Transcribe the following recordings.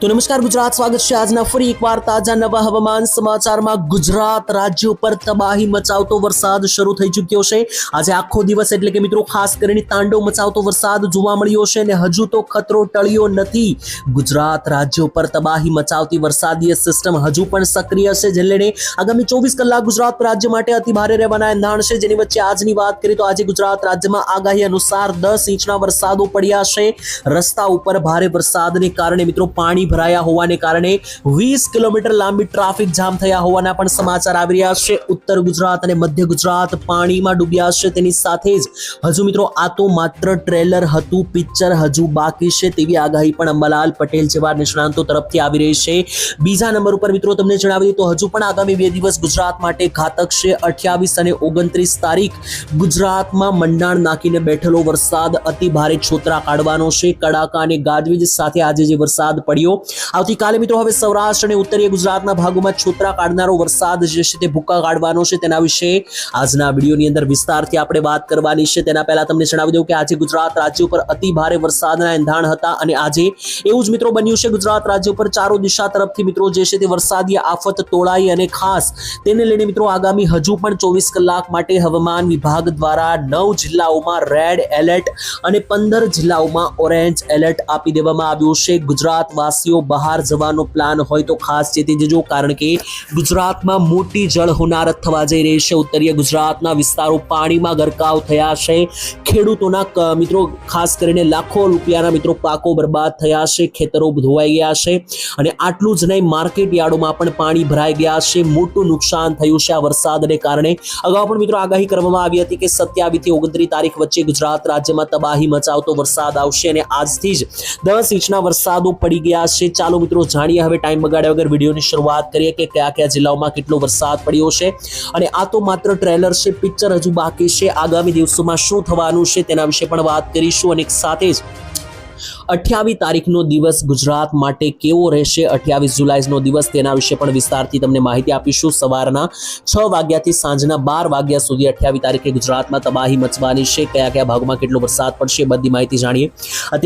તો નમસ્કાર, ગુજરાત સ્વાગત છે આજના ફરી એકવાર તાજા નવા હવામાન સમાચારમાં. ગુજરાત રાજ્ય ઉપર તબાહી મચાવતો વરસાદ શરૂ થઈ ચૂક્યો છે. આજે આખો દિવસ એટલે કે મિત્રો ખાસ કરીને તાંડવ મચાવતો વરસાદ જોવા મળ્યો છે અને હજુ તો ખતરો ટળ્યો નથી. ગુજરાત રાજ્ય ઉપર તબાહી મચાવતી વરસાદીય સિસ્ટમ હજુ પણ સક્રિય છે, જેને આગામી ચોવીસ કલાક ગુજરાત રાજ્ય માટે અતિ ભારે રહેવાના એંધાણ છે. જેની વચ્ચે આજની વાત કરીએ તો આજે ગુજરાત રાજ્યમાં આગાહી અનુસાર દસ ઇંચના વરસાદો પડ્યા છે. રસ્તા ઉપર ભારે વરસાદને કારણે મિત્રો પાણી ભરાયા હોવાને કારણે વીસ કિલોમીટર લાંબી ટ્રાફિક જામ થયા હોવાના પણ સમાચાર આવી રહ્યા છે. ઉત્તર ગુજરાત અને મધ્ય ગુજરાત પાણીમાં ડૂબ્યા છે. તેની સાથે જ હજુ મિત્રો આ તો માત્ર ટ્રેલર હતું, પિક્ચર હજુ બાકી છે તેવી આગાહી પણ અંબાલાલ પટેલ જેવા નિષ્ણાંતો તરફથી આવી રહી છે. બીજા નંબર ઉપર મિત્રો તમને જણાવી દઈએ તો હજુ પણ આગામી બે દિવસ ગુજરાત માટે ઘાતક છે. અઠ્યાવીસ અને ઓગણત્રીસ તારીખ ગુજરાતમાં મંડાણ નાખીને બેઠેલો વરસાદ અતિ ભારે છોતરા કાઢવાનો છે. કડાકા અને ગાજવીજ સાથે આજે જે વરસાદ પડ્યો આવતીકાલે મિત્રો હવે સૌરાષ્ટ્ર અને ઉત્તરીય ગુજરાતના ભાગોમાં છોતરા કાઢનારો વરસાદ જે છે તે ભૂકા કાઢવાનો છે તેના વિશે આજના વિડીયોની અંદર વિસ્તારથી આપણે વાત કરવાની છે. તેના પહેલા તમને જણાવી દઉં કે આજે ગુજરાત રાજ્ય ઉપર અતિ ભારે વરસાદના એંધાણ હતા અને આજે એવું જ મિત્રો બન્યું છે ગુજરાત રાજ્ય ઉપર ચારો દિશા તરફથી મિત્રો જે છે તે વરસાદી આફત તોળાઈ અને ખાસ તેને લઈને મિત્રો આગામી હજુ પણ ચોવીસ કલાક માટે હવામાન વિભાગ દ્વારા નવ જિલ્લાઓમાં રેડ એલર્ટ અને પંદર જિલ્લાઓમાં ઓરેન્જ એલર્ટ આપી દેવામાં આવ્યું છે. ગુજરાત વાસીઓ બહાર જવાનો પ્લાન હોય તો ખાસ ચેતી જજો. કારણ કે ગુજરાતમાં મોટી જળ હોનારત થવા જઈ રહી છે. ઉત્તરીય ગુજરાતના વિસ્તારો પાણીમાં ગરકાવ થયા છે. ખેડૂતોના મિત્રો, ખાસ કરીને લાખો રૂપિયાના મિત્રો પાકો બરબાદ થયા છે. ખેતરો ધોવાઈ ગયા છે. અને આટલું જ નહીં, માર્કેટ યાર્ડોમાં પણ પાણી ભરાઈ ગયા છે. મોટું નુકસાન થયું છે આ વરસાદને કારણે. અગાઉ પણ મિત્રો આગાહી કરવામાં આવી હતી કે સત્યાવીસથી ઓગણત્રીસ તારીખ વચ્ચે ગુજરાત રાજ્યમાં તબાહી મચાવતો વરસાદ આવશે અને આજથી જ દસ ઇંચના વરસાદો પડી ગયા છે. ચાલો મિત્રો, જાણીએ હવે ટાઈમ બગાડ્યા વગર વિડીયોની શરૂઆત કરીએ કે કયા કયા જિલ્લાઓમાં કેટલો વરસાદ પડ્યો છે. અને આ તો માત્ર ટ્રેલર છે પિક્ચર હજુ બાકી છે. આગામી દિવસોમાં શું થવાનું છે તેના વિશે પણ વાત કરીશું અને સાથે જ અઠ્યાવીસ તારીખનો દિવસ ગુજરાત માટે કેવો રહેશે? અઠ્યાવીસ જુલાઈનો દિવસ, તેના વિશે પણ વિસ્તારથી તમને માહિતી આપીશું. સવારના છ વાગ્યાથી સાંજના બાર વાગ્યા સુધી અઠ્યાવીસ તારીખે ગુજરાતમાં તબાહી મચવાની છે. કયા કયા ભાગમાં કેટલો વરસાદ પડશે બધી માહિતી જાણીએ.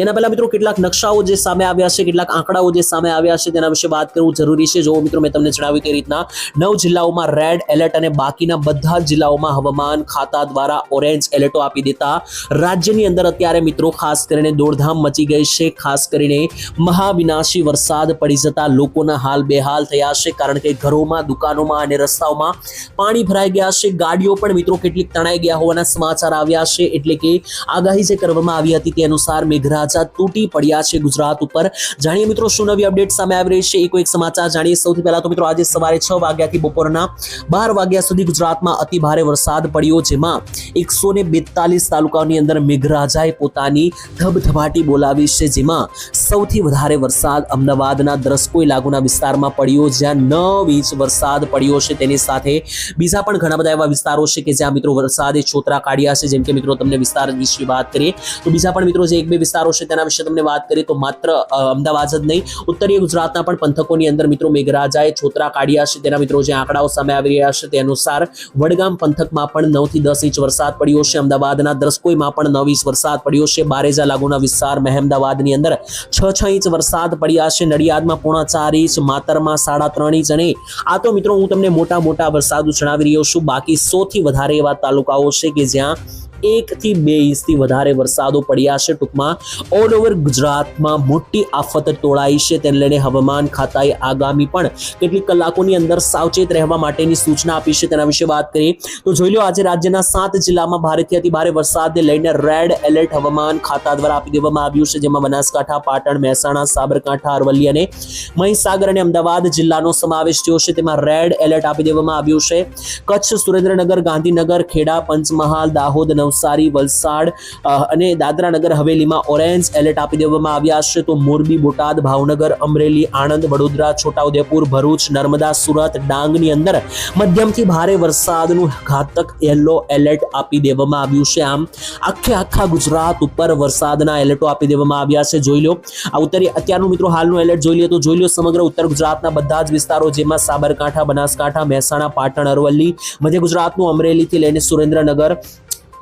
તેના પહેલા મિત્રો કેટલાક નકશાઓ જે સામે આવ્યા છે, કેટલાક આંકડાઓ જે સામે આવ્યા છે, તેના વિશે વાત કરવું જરૂરી છે. જો મિત્રો, મેં તમને જણાવ્યું તે રીતના નવ જિલ્લાઓમાં રેડ એલર્ટ અને બાકીના બધા જ જિલ્લાઓમાં હવામાન ખાતા દ્વારા ઓરેન્જ એલર્ટો આપી દેતા રાજ્યની અંદર અત્યારે મિત્રો ખાસ કરીને દોડધામ મચી ગઈ છે. ખાસ કરીને મહાવિનાશી વરસાદ પડી જતા લોકોના હાલ બેહાલ થયા છે. કારણ કે ઘરોમાં, દુકાનોમાં અને રસ્તાઓમાં પાણી ભરાઈ ગયા છે. ગાડીઓ પણ મિત્રો કેટલીક તણાઈ ગયા હોવાના સમાચાર આવ્યા છે. એટલે કે આગાહી જે કરવામાં આવી હતી તે અનુસાર મેઘરાજા તૂટી પડ્યા છે ગુજરાત ઉપર. જાણીએ મિત્રો, શું નવી અપડેટ સામે આવી રહી છે? એક એક સમાચાર જાણીએ. સૌથી પહેલા તો મિત્રો, આજે સવારે છ વાગ્યાથી બપોરના બાર વાગ્યા સુધી ગુજરાતમાં અતિ ભારે વરસાદ પડ્યો, જેમાં એકસો ને બેતાલીસ તાલુકાઓની અંદર મેઘરાજાએ પોતાની ધબધબાટી બોલાવી છે, જેમાં સૌથી વધારે વરસાદ અમદાવાદના દ્રસ્કોઈ લાગુના વિસ્તારમાં પડ્યો, જ્યાં નવ ઇંચ વરસાદ પડ્યો છે. તેની સાથે બીજા પણ ઘણા બધા એવા વિસ્તારો છે કે જ્યાં મિત્રો વરસાદે છોતરા કાઢ્યા છે. જેમ કે મિત્રો તમને વિસ્તાર વિશે વાત કરીએ, તો બીજા પણ મિત્રો જે એક બે વિસ્તારો છે તેના વિશે તમને વાત કરીએ, તો માત્ર અમદાવાદ જ નહીં, ઉત્તરીય ગુજરાતના પણ પંથકોની અંદર મિત્રો મેઘરાજાએ છોતરા કાઢ્યા છે. તેના મિત્રો જે આંકડાઓ સામે આવી રહ્યા છે તે અનુસાર વડગામ પંથકમાં પણ નવથી દસ ઇંચ વરસાદ પડ્યો છે. અમદાવાદના દ્રસ્કોઈમાં પણ નવ ઇંચ વરસાદ પડ્યો છે. બારેજા લાગુના વિસ્તાર મહેમદાવાદની અંદર છ છ ઇંચ વરસાદ પડ્યા છે. નડિયાદમાં પોણા ચાર ઇંચ, માતરમાં સાડા ત્રણ ઇંચ અને આ તો મિત્રો હું તમને મોટા મોટા વરસાદ જણાવી રહ્યો છું. બાકી સૌથી વધારે એવા તાલુકાઓ છે કે જ્યાં એક થી બે ઇંચથી વધારે વરસાદો પડ્યા છે ટૂંકમાં. ઓલ ઓવર ગુજરાતમાં મોટી આફત ટોળાઈ છે. તેને લઈને હવામાન ખાતાએ આગામી પણ કેટલીક કલાકોની અંદર સાવચેત રહેવા માટેની સૂચના આપી છે. તેના વિશે વાત કરીએ તો જોઈ લો, આજે રાજ્યના સાત જિલ્લામાં ભારેથી અતિ ભારે વરસાદને લઈને રેડ એલર્ટ હવામાન ખાતા દ્વારા આપી દેવામાં આવ્યું છે. જેમાં બનાસકાંઠા, પાટણ, મહેસાણા, સાબરકાંઠા, અરવલ્લી અને મહીસાગર અને અમદાવાદ જિલ્લાનો સમાવેશ થયો છે. તેમાં રેડ એલર્ટ આપી દેવામાં આવ્યું છે. કચ્છ, સુરેન્દ્રનગર, ગાંધીનગર, ખેડા, પંચમહાલ, દાહોદ નવસારી, વલસાડ અને દાદરા નગર હવેલીમાં ઓરેન્જ એલર્ટ આપી દેવામાં આવ્યા છે. તો મોરબી, બોટાદ, ભાવનગર, અમરેલી, આણંદ, વડોદરા, છોટાઉદેપુર, ભરૂચ, નર્મદા, સુરત, ડાંગની અંદર મધ્યમથી ભારે વરસાદનું ઘાતક યલો એલર્ટ આપી દેવામાં આવ્યું છે. આમ આખે આખા ગુજરાત ઉપર વરસાદના એલર્ટો આપી દેવામાં આવ્યા છે. જોઈ લો, આ ઉત્તરી અત્યારનું મિત્રો હાલનું એલર્ટ જોઈ લો તો જોઈ લો સમગ્ર ઉત્તર ગુજરાતના બધા જ વિસ્તારો જેમાં સાબરકાંઠા, બનાસકાંઠા, મહેસાણા, પાટણ, અરવલ્લી, મધ્ય ગુજરાતનું અમરેલીથી લઈને સુરેન્દ્રનગર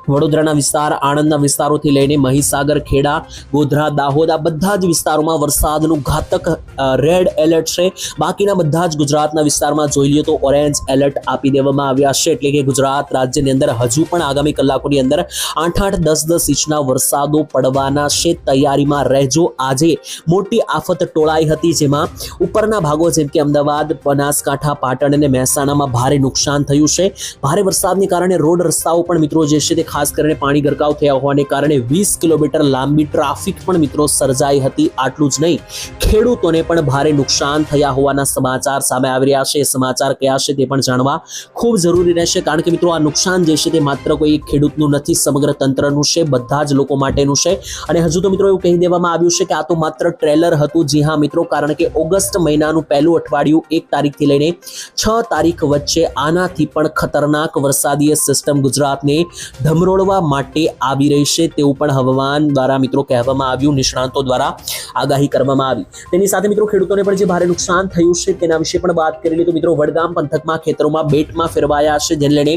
વડોદરાના વિસ્તાર, આણંદના વિસ્તારોથી લઈને મહીસાગર, ખેડા, ગોધરા, દાહોદ, આ બધા જ વિસ્તારોમાં વરસાદનું ઘાતક રેડ એલર્ટ છે. બાકીના બધા જ ગુજરાતના વિસ્તારમાં જોઈ લઈએ તો ઓરેન્જ એલર્ટ આપી દેવામાં આવ્યા છે. એટલે કે ગુજરાત રાજ્યની અંદર હજુ પણ આગામી કલાકોની અંદર આઠ આઠ દસ દસ ઇંચના વરસાદો પડવાના છે. તૈયારીમાં રહેજો. આજે મોટી આફત ટોળાઈ હતી જેમાં ઉપરના ભાગો જેમ કે અમદાવાદ, બનાસકાંઠા, પાટણ અને મહેસાણામાં ભારે નુકસાન થયું છે. ભારે વરસાદને કારણે રોડ રસ્તાઓ પણ મિત્રો જે છે તે ખાસ કરીને પાણી ગરકાવ થયા હોવાને કારણે વીસ કિલોમીટર લાંબી ટ્રાફિક પણ મિત્રો સર્જાઈ હતી. આટલું જ નહીં, ખેડૂતોને પણ ભારે નુકસાન થયા હોવાના સમાચાર સામે આવી રહ્યા છે. સમાચાર કયા છે તે પણ જાણવા ખૂબ જરૂરી રહેશે, કારણ કે મિત્રો આ નુકસાન જે છે તે માત્ર કોઈ ખેડૂતનું નથી, સમગ્ર તંત્રનું છે, બધા જ લોકો માટેનું છે. અને હજુ તો મિત્રો એવું કહી દેવામાં આવ્યું છે કે આ તો માત્ર ટ્રેલર હતું. જી હા મિત્રો, કારણ કે ઓગસ્ટ મહિનાનું પહેલું અઠવાડિયું એક તારીખથી લઈને છ તારીખ વચ્ચે આનાથી પણ ખતરનાક વરસાદીય સિસ્ટમ ગુજરાતને ધમરોળવા માટે આવી રહી છે તેવું પણ હવામાન દ્વારા મિત્રો કહેવામાં આવ્યું, નિષ્ણાંતો દ્વારા આગાહી કરવામાં આવી. તેની સાથે મિત્રો ખેડૂતોને પણ જે ભારે નુકસાન થયું છે તેના વિશે પણ વાત કરી તો મિત્રો વડગામ પંથકમાં, ખેતરોમાં બેટમાં ફેરવાયા છે, જેને લઈને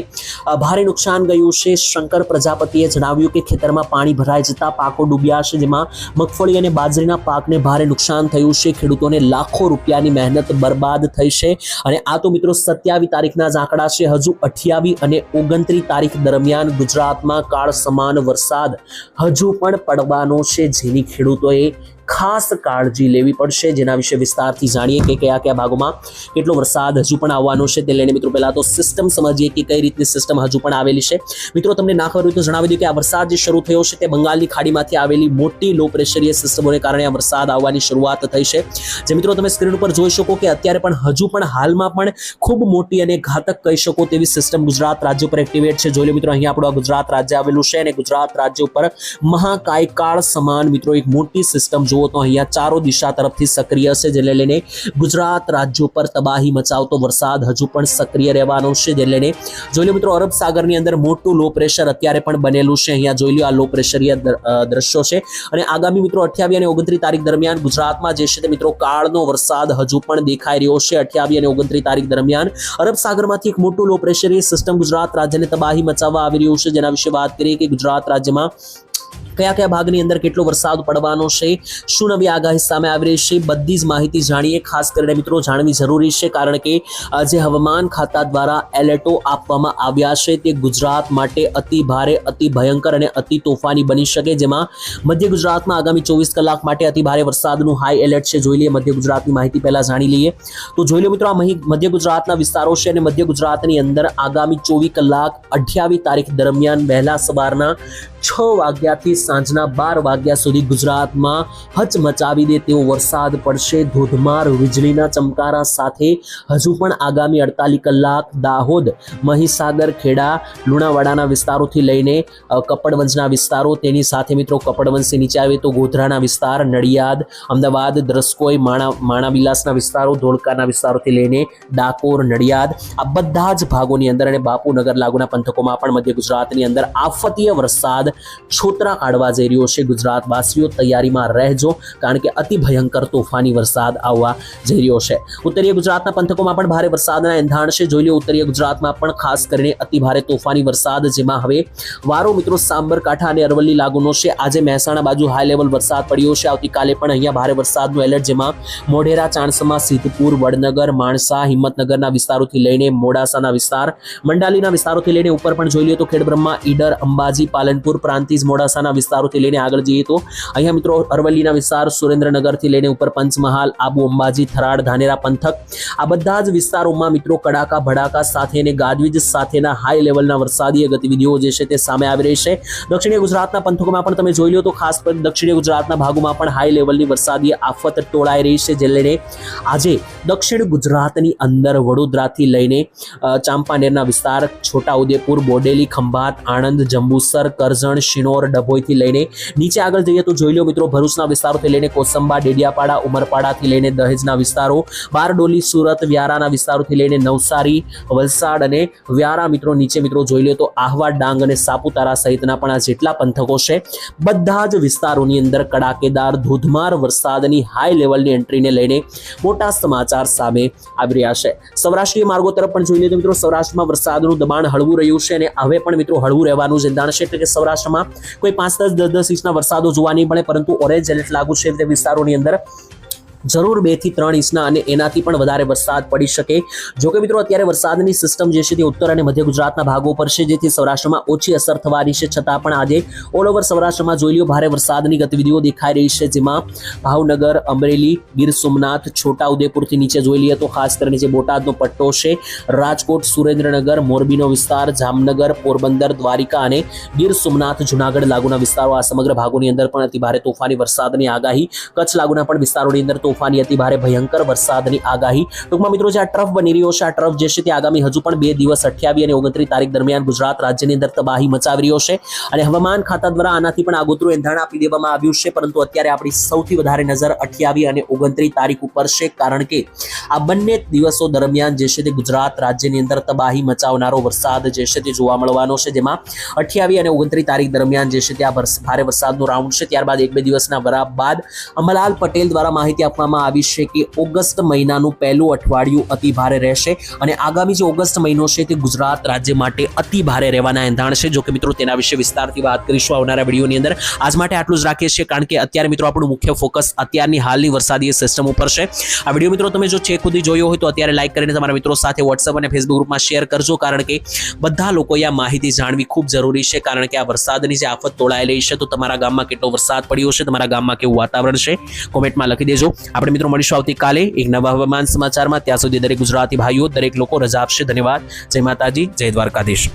ભારે નુકસાન ગયું છે. શંકર પ્રજાપતિએ જણાવ્યું કે ખેતરમાં પાણી ભરાઈ જતા પાકો ડૂબ્યા છે, જેમાં મગફળી અને બાજરીના પાકને ભારે નુકસાન થયું છે. ખેડૂતોને લાખો રૂપિયાની મહેનત બરબાદ થઈ છે. અને આ તો મિત્રો સત્યાવીસ તારીખના જ આંકડા છે. હજુ અઠ્યાવીસ અને ઓગણત્રીસ તારીખ દરમિયાન ગુજરાતમાં કાળ સમાન વરસાદ હજુ પણ પડવાનો છે. જેની ખેડૂતોએ ખાસ કાળજી લેવી પડશે. જેના વિશે વિસ્તારથી જાણીએ કે કયા કયા ભાગોમાં કેટલો વરસાદ હજુ પણ આવવાનો છે તે લઈને મિત્રો પહેલા તો સિસ્ટમ સમજીએ કે કઈ રીતની સિસ્ટમ હજુ પણ આવેલી છે. મિત્રો તમને ના ખબર હોય તો જણાવી દઉં કે આ વરસાદ જે શરૂ થયો છે તે બંગાળની ખાડીમાંથી આવેલી મોટી લો પ્રેશરીય સિસ્ટમોને કારણે આ વરસાદ આવવાની શરૂઆત થઈ છે. જે મિત્રો તમે સ્ક્રીન ઉપર જોઈ શકો કે અત્યારે પણ હજુ પણ હાલમાં પણ ખૂબ મોટી અને ઘાતક કહી શકો તેવી સિસ્ટમ ગુજરાત રાજ્ય ઉપર એક્ટિવેટ છે. જોઈ લો મિત્રો, અહીંયા આપણું ગુજરાત રાજ્ય આવેલું છે અને ગુજરાત રાજ્ય ઉપર મહાકાયકાળ સમાન મિત્રો એક મોટી સિસ્ટમ જુઓ તો અહીંયા ચારો દિશા તરફથી સક્રિય છે જેને લઈને ગુજરાત રાજ્ય ઉપર તબાહી મચાવતો વરસાદ હજુ પણ સક્રિય રહેવાનો છે, જેને લઈને જોઈ લો મિત્રો, અરબ સાગરની અંદર મોટું લો પ્રેશર અત્યારે પણ બનેલું છે, અહીંયા જોઈ લો આ લો પ્રેશરીય દ્રશ્યો છે. અને આગામી મિત્રો અઠ્યાવી અને ઓગણત્રીસ તારીખ દરમિયાન ગુજરાતમાં જે છે તે મિત્રો કાળનો વરસાદ હજુ પણ દેખાઈ રહ્યો છે અઠ્યાવી અને ઓગણત્રીસ તારીખ દરમિયાન અરબ સાગરમાંથી એક મોટું લો પ્રેશરીય સિસ્ટમ ગુજરાત રાજ્યને તબાહી મચાવવા આવી રહ્યું છે, જેના વિશે વાત કરીએ કે ગુજરાત રાજ્યમાં કયા કયા ભાગની અંદર કેટલો વરસાદ પડવાનો છે, શું નવી આગાહી સામે આવી રહી છે, બધી જ માહિતી જાણીએ. ખાસ કરીને મિત્રો જાણવી જરૂરી છે, કારણ કે જે હવામાન ખાતા દ્વારા એલર્ટો આપવામાં આવ્યા છે, તે ગુજરાત માટે અતિ ભારે, અતિ ભયંકર અને અતિ તોફાની બની શકે. જેમાં મધ્ય ગુજરાતમાં આગામી ચોવીસ કલાક માટે અતિ ભારે વરસાદનું હાઈ એલર્ટ છે, જોઈ લઈએ મધ્ય ગુજરાતની માહિતી પહેલાં જાણી લઈએ. તો જોઈ લો મિત્રો, આ મધ્ય ગુજરાતના વિસ્તારો છે અને મધ્ય ગુજરાતની અંદર આગામી ચોવીસ કલાક અઠ્યાવીસ તારીખ દરમિયાન વહેલા સવારના છ વાગ્યાથી સાંજના બાર વાગ્યા સુધી ગુજરાતમાં હચમચાવી દે તેવો વરસાદ પડશે. ધોધમાર વીજળીના ચમકારા સાથે હજુ પણ આગામી અડતાલીસ કલાક દાહોદ, મહીસાગર, ખેડા, લુણાવાડાના વિસ્તારોથી લઈને કપડવંજના વિસ્તારો તેની સાથે મિત્રો કપડવંજથી નીચે આવે તો ગોધરાના વિસ્તાર, નડિયાદ, અમદાવાદ, દ્રસ્કોઈ, માણા, માણાવિલાસના વિસ્તારો, ધોળકાના વિસ્તારોથી લઈને ડાકોર, નડિયાદ, આ બધા જ ભાગોની અંદર અને બાપુનગર લાગુના પંથકોમાં પણ મધ્ય ગુજરાતની અંદર આફતીય વરસાદ છોતરા કાઢવા જઈ રહ્યો છે. ગુજરાતવાસીઓ તૈયારીમાં રહેજો, કારણ કે અતિ ભયંકર તોફાની વરસાદ આવવા જઈ રહ્યો છે. ઉત્તરીય ગુજરાતના પંથકોમાં પણ ભારે વરસાદના એંધાણ છે. જોઈ લો, ઉત્તરીય ગુજરાતમાં પણ ખાસ કરીને અતિ ભારે તોફાની વરસાદ, જેમાં હવે વારો મિત્રો સાંબરકાંઠા અને અરવલ્લી લાગુનો છે. આજે મહેસાણા બાજુ હાઈ લેવલ વરસાદ પડ્યો છે. આવતીકાલે પણ અહીંયા ભારે વરસાદનું એલર્ટ જેમાં મોઢેરા, ચાણસમા, સિદ્ધપુર, વડનગર, માણસા, હિંમતનગરના વિસ્તારોથી લઈને મોડાસાના વિસ્તાર, મંડાલીના વિસ્તારોથી લઈને ઉપર પણ જોઈ લઈએ તો ખેડબ્રહ્મા, ઈડર, અંબાજી, પાલનપુર પ્રાંતિજ મોડાસાના વિસ્તારોથી લઈને આગળ જઈએ તો અહીંયા મિત્રો અરવલ્લીના વિસ્તાર, સુરેન્દ્રનગરથી લઈને ઉપર પંચમહાલ, આબુ અંબાજી થરાડ ધાનેરા, પંથક, આ બધા જ વિસ્તારોમાં મિત્રો કડાકા, ભડાકા સાથે અને ગાજવીજ સાથેના હાઈ લેવલના વરસાદીય ગતિવિધિઓ જે છે તે સામે આવી રહી છે. દક્ષિણીય ગુજરાતના પંથકોમાં પણ તમે જોઈ લો તો ખાસ કરીને દક્ષિણીય ગુજરાતના ભાગોમાં પણ હાઈ લેવલની વરસાદીય આફત ટોળાઈ રહી છે જે લઈને આજે દક્ષિણ ગુજરાતની અંદર વડોદરાથી લઈને ચાંપાનેરના વિસ્તાર, છોટાઉદેપુર, બોડેલી, ખંભાત, આણંદ, જંબુસર, કરજણ શિનોર, ડભોઈથી લઈને નીચે આગળ જઈએ તો જોઈ લો મિત્રો, ભરૂચના વિસ્તારોથી લઈને કોસંબા, ડેડિયાપાડા, ઉમરપાડાથી લઈને દહેજના વિસ્તારો, બારડોલી, સુરત, વ્યારાના વિસ્તારોથી લઈને નવસારી, વલસાડ અને વ્યારા મિત્રો, નીચે મિત્રો જોઈ લો તો આહવા, ડાંગ અને સાપુતારા સહિતના પણ આ જેટલા પંથકો છે. બધા જ વિસ્તારોની અંદર કડાકેદાર, ધોધમાર વરસાદની હાઈ લેવલની એન્ટ્રીને લઈને મોટા સમાચાર સામે આવી રહ્યા છે. સૌરાષ્ટ્રીય માર્ગો તરફ પણ જોઈ લો તો મિત્રો, સૌરાષ્ટ્રમાં વરસાદનું દબાણ હળવું રહ્યું છે અને હવે પણ મિત્રો હળવું રહેવાનું જ એંધાણ છે, એટલે કે સૌરાષ્ટ્રમાં કોઈ પાંચ દસ દસ દસ ઇંચના વરસાદો જોવા નહીં મળે, પરંતુ ઓરેન્જ એલર્ટ લાગુ છે તે વિસ્તારોની અંદર. જરૂર બેથી ત્રણ ઇંચના અને એનાથી પણ વધારે વરસાદ પડી શકે. જો કે મિત્રો, અત્યારે વરસાદની સિસ્ટમ જે છે તે ઉત્તર અને મધ્ય ગુજરાતના ભાગો પર છે, જેથી સૌરાષ્ટ્રમાં ઓછી અસર થવાની છે. છતાં પણ આજે ઓલ ઓવર સૌરાષ્ટ્રમાં જોઈ લો ભારે વરસાદની ગતિવિધિઓ દેખાઈ રહી છે. જેમાં ભાવનગર, અમરેલી, ગીર સોમનાથ, છોટાઉદેપુરથી નીચે જોઈ લઈએ તો ખાસ કરીને જે બોટાદનો પટ્ટો છે, રાજકોટ, સુરેન્દ્રનગર, મોરબીનો વિસ્તાર, જામનગર, પોરબંદર, દ્વારિકા અને ગીર સોમનાથ, જુનાગઢ લાગુના વિસ્તારો આ સમગ્ર ભાગોની અંદર પણ અતિ ભારે તોફાની વરસાદની આગાહી, કચ્છ લાગુના પણ વિસ્તારોની અંદર તોફાની અતિ ભારે ભયંકર વરસાદની આગાહી. ટૂંકમાં મિત્રો, જે આ ટ્રફ બની રહ્યો છે, આ ટ્રફ જે છે તે આગામી હજુ પણ બે દિવસ અઠ્યાવી અને ઓગણત્રીસ તારીખ દરમિયાન ગુજરાત રાજ્યની અંદર તબાહી મચાવી રહ્યો છે. અને હવામાન ખાતા દ્વારા આનાથી પણ આગોતરું એંધાણ આપી દેવામાં આવ્યું છે, પરંતુ અત્યારે આપણી સૌથી વધારે નજર અઠ્યાવી અને ઓગણત્રીસ તારીખ ઉપર છે, કારણ કે આ બંને દિવસો દરમિયાન જે છે તે ગુજરાત રાજ્યની અંદર તબાહી મચાવનારો વરસાદ જે છે તે જોવા મળવાનો છે, જેમાં અઠ્યાવી અને ઓગણત્રીસ તારીખ દરમિયાન જે છે તે આ ભારે વરસાદનો રાઉન્ડ છે. ત્યારબાદ એક બે દિવસના વરાપ બાદ અમલાલ પટેલ દ્વારા માહિતી આપવામાં આવી છે કે ઓગસ્ટ મહિનાનું પહેલું અઠવાડિયું અતિ ભારે રહેશે અને આગામી જે ઓગસ્ટ મહિનો છે તે ગુજરાત રાજ્ય માટે અતિ ભારે રહેવાના એંધાણ છે. જો મિત્રો તેના વિશે વિસ્તારથી વાત કરીશું આવનારા વિડીયોની અંદર. આજ માટે આટલું જ રાખીએ છીએ કારણ કે અત્યારે મિત્રો આપણું મુખ્ય ફોકસ અત્યારની હાલની વરસાદી સિસ્ટમ ઉપર છે. આ વીડિયો મિત્રો તમે જો છેક સુધી જોયો હોય તો અત્યારે લાઈક કરીને તમારા મિત્રો સાથે વોટ્સઅપ અને ફેસબુક ગ્રુપમાં શેર કરજો કારણ કે બધા લોકોએ આ માહિતી જાણવી ખૂબ જરૂરી છે કારણ કે આ વરસાદની જે આફત તોળાયેલી છે તો તમારા ગામમાં કેટલો વરસાદ પડ્યો છે, તમારા ગામમાં કેવું વાતાવરણ છે કોમેન્ટમાં લખી દેજો. આપણે મિત્રો મળીશું આવતીકાલે એક નવા હવામાન સમાચારમાં. ત્યાં સુધી દરેક ગુજરાતી ભાઈઓ, દરેક લોકો રજા આપશે. ધન્યવાદ. જય માતાજી. જય દ્વારકાધીશ.